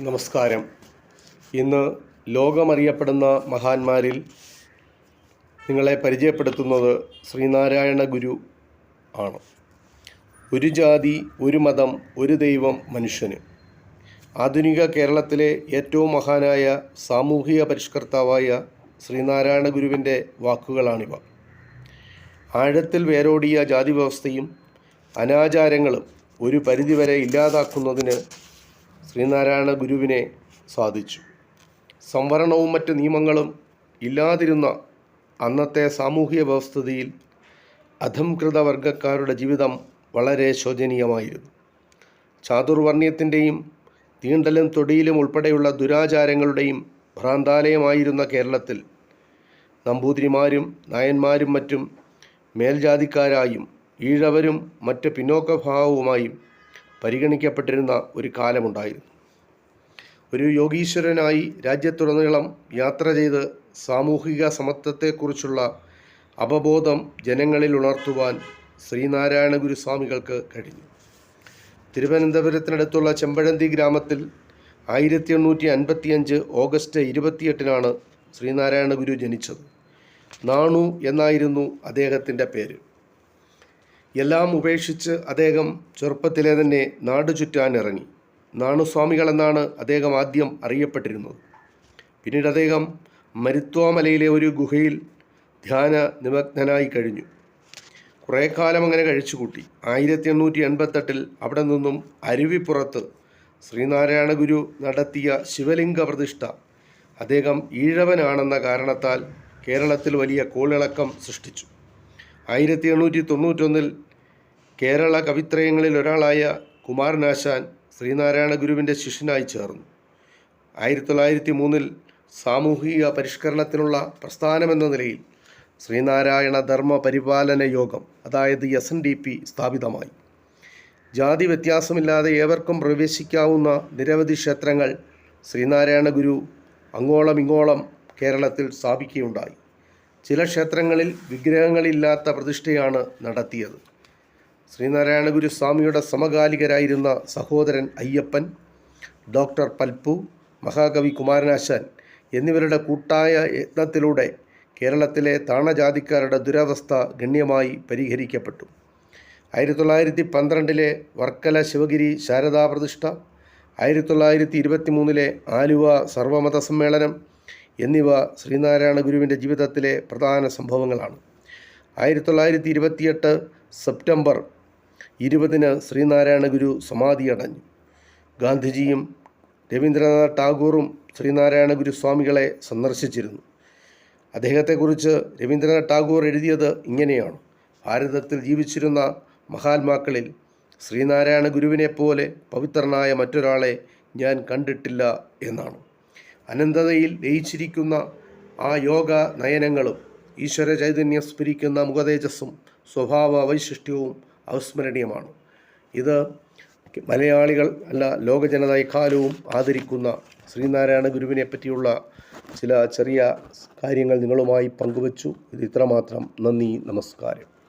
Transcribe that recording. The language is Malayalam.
നമസ്കാരം. ഇന്ന് ലോകമറിയപ്പെടുന്ന മഹാന്മാരിൽ നിങ്ങളെ പരിചയപ്പെടുത്തുന്നത് ശ്രീനാരായണ ഗുരു ആണ്. ഒരു ജാതി ഒരു മതം ഒരു ദൈവം മനുഷ്യന്. ആധുനിക കേരളത്തിലെ ഏറ്റവും മഹാനായ സാമൂഹിക പരിഷ്കർത്താവായ ശ്രീനാരായണ ഗുരുവിന്റെ വാക്കുകളാണിവ. ആഴത്തിൽ വേരോടിയ ജാതി വ്യവസ്ഥയും അനാചാരങ്ങളും ഒരു പരിധിവരെ ഇല്ലാതാക്കുന്നതിന് ശ്രീനാരായണ ഗുരുവിനെ സാധിച്ചു സംവരണവും മറ്റ് നിയമങ്ങളും ഇല്ലാതിരുന്ന അന്നത്തെ സാമൂഹിക വ്യവസ്ഥിതിയിൽ അധംകൃത വർഗക്കാരുടെ ജീവിതം വളരെ ശോചനീയമായിരുന്നു. ചാതുർവർണയത്തിന്റെയും തീണ്ടലും തൊടിയിലും ഉൾപ്പെടെയുള്ള ദുരാചാരങ്ങളുടെയും ഭ്രാന്താലയമായിരുന്ന കേരളത്തിൽ നമ്പൂതിരിമാരും നായന്മാരും മറ്റും മേൽജാതിക്കാരായും ഈഴവരും മറ്റ് പിന്നോക്കഭാവവുമായും പരിഗണിക്കപ്പെട്ടിരുന്ന ഒരു കാലമുണ്ടായിരുന്നു. ഒരു യോഗീശ്വരനായി രാജ്യത്തുടനീളം യാത്ര ചെയ്ത് സാമൂഹിക സമത്വത്തെക്കുറിച്ചുള്ള അവബോധം ജനങ്ങളിൽ ഉണർത്തുവാൻ ശ്രീനാരായണ ഗുരുസ്വാമികൾക്ക് കഴിഞ്ഞു. തിരുവനന്തപുരത്തിനടുത്തുള്ള ചെമ്പഴന്തി ഗ്രാമത്തിൽ ആയിരത്തി എണ്ണൂറ്റി അൻപത്തിയഞ്ച് ഓഗസ്റ്റ് ഇരുപത്തിയെട്ടിനാണ് ശ്രീനാരായണ ഗുരു ജനിച്ചത്. നാണു എന്നായിരുന്നു അദ്ദേഹത്തിന്റെ പേര്. എല്ലാം ഉപേക്ഷിച്ച് അദ്ദേഹം ചെറുപ്പത്തിലെ തന്നെ നാട് ചുറ്റാനിറങ്ങി നാണുസ്വാമികളെന്നാണ് അദ്ദേഹം ആദ്യം അറിയപ്പെട്ടിരുന്നത്. പിന്നീട് അദ്ദേഹം മരുത്വാമലയിലെ ഒരു ഗുഹയിൽ ധ്യാന നിമഗ്നനായി കഴിഞ്ഞു. കുറേ കാലം അങ്ങനെ കഴിച്ചുകൂട്ടി. ആയിരത്തി എണ്ണൂറ്റി എൺപത്തെട്ടിൽ അവിടെ നിന്നും അരുവിപ്പുറത്ത് ശ്രീനാരായണ ഗുരു നടത്തിയ ശിവലിംഗ പ്രതിഷ്ഠ അദ്ദേഹം ഈഴവനാണെന്ന കാരണത്താൽ കേരളത്തിൽ വലിയ കോളിളക്കം സൃഷ്ടിച്ചു. ആയിരത്തി എണ്ണൂറ്റി തൊണ്ണൂറ്റൊന്നിൽ കേരള കവിത്രയങ്ങളിൽ ഒരാളായ കുമാരനാശാൻ ശ്രീനാരായണ ഗുരുവിന്റെ ശിഷ്യനായി ചേർന്നു. ആയിരത്തി തൊള്ളായിരത്തി മൂന്നിൽ സാമൂഹിക പരിഷ്കരണത്തിനുള്ള പ്രസ്ഥാനമെന്ന നിലയിൽ ശ്രീനാരായണ ധർമ്മ പരിപാലന യോഗം അതായത് എസ് എൻ ഡി പി സ്ഥാപിതമായി. ജാതി വ്യത്യാസമില്ലാതെ ഏവർക്കും പ്രവേശിക്കാവുന്ന നിരവധി ക്ഷേത്രങ്ങൾ ശ്രീനാരായണ ഗുരു അങ്ങോളം ഇങ്ങോളം കേരളത്തിൽ സ്ഥാപിക്കുകയുണ്ടായി. ചില ക്ഷേത്രങ്ങളിൽ വിഗ്രഹങ്ങളില്ലാത്ത പ്രതിഷ്ഠയാണ് നടത്തിയത്. ശ്രീനാരായണ ഗുരുസ്വാമിയുടെ സമകാലികരായിരുന്ന സഹോദരൻ അയ്യപ്പൻ ഡോക്ടർ പൽപ്പു മഹാകവി കുമാരനാശാൻ എന്നിവരുടെ കൂട്ടായ യത്നത്തിലൂടെ കേരളത്തിലെ താണജാതിക്കാരുടെ ദുരവസ്ഥ ഗണ്യമായി പരിഹരിക്കപ്പെട്ടു. ആയിരത്തി തൊള്ളായിരത്തി പന്ത്രണ്ടിലെ വർക്കല ശിവഗിരി ശാരദാ പ്രതിഷ്ഠ ആയിരത്തി തൊള്ളായിരത്തി ഇരുപത്തി മൂന്നിലെ ആലുവ സർവമത സമ്മേളനം എന്നിവ ശ്രീനാരായണ ഗുരുവിന്റെ ജീവിതത്തിലെ പ്രധാന സംഭവങ്ങളാണ്. ആയിരത്തി തൊള്ളായിരത്തി ഇരുപത്തിയെട്ട് സെപ്റ്റംബർ ഇരുപതിന് ശ്രീനാരായണ ഗുരു സമാധിയടഞ്ഞു. ഗാന്ധിജിയും രവീന്ദ്രനാഥ് ടാഗോറും ശ്രീനാരായണ ഗുരു സ്വാമികളെ സന്ദർശിച്ചിരുന്നു. അദ്ദേഹത്തെക്കുറിച്ച് രവീന്ദ്രനാഥ് ടാഗോർ എഴുതിയത് ഇങ്ങനെയാണ്. ഭാരതത്തിൽ ജീവിച്ചിരുന്ന മഹാത്മാക്കളിൽ ശ്രീനാരായണ ഗുരുവിനെപ്പോലെ പവിത്രനായ മറ്റൊരാളെ ഞാൻ കണ്ടിട്ടില്ല എന്നാണ്. അനന്തതയിൽ ലയിച്ചിരിക്കുന്ന ആ യോഗ നയനങ്ങളും ഈശ്വര ചൈതന്യം സ്ഫുരിക്കുന്ന മുഖതേജസ്സും സ്വഭാവ വൈശിഷ്ട്യവും അവസ്മരണീയമാണ്. ഇത് മലയാളികൾ അല്ല ലോകജനത എക്കാലവും ആദരിക്കുന്ന ശ്രീനാരായണ ഗുരുവിനെ പറ്റിയുള്ള ചില ചെറിയ കാര്യങ്ങൾ നിങ്ങളുമായി പങ്കുവച്ചു. ഇത് ഇത്രമാത്രം. നന്ദി നമസ്കാരം.